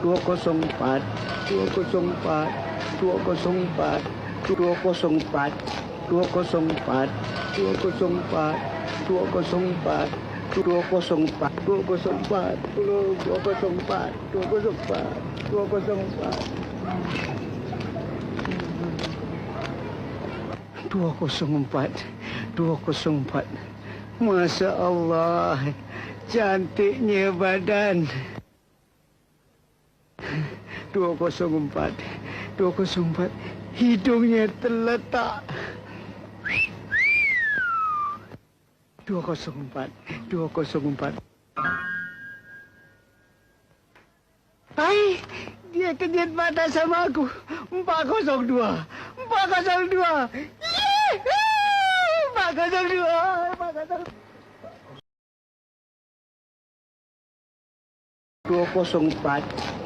204 204 Masya Allah Cantiknya badan 204 204 hidungnya terletak. 204 204 Hai dia kejut mata sama aku. 402 402 402 204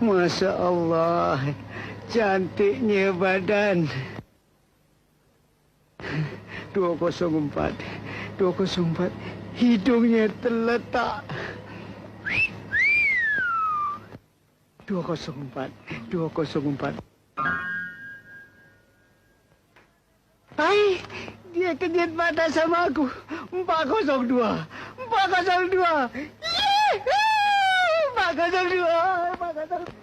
Masya Allah, cantiknya badan. 204 waktu aku sumpat, hidungnya terletak. 204, 204. Hai, dia kenyit mata sama aku. 402, 402. Pak Kasal dua, Pak Kasal dua, Pak Kasal.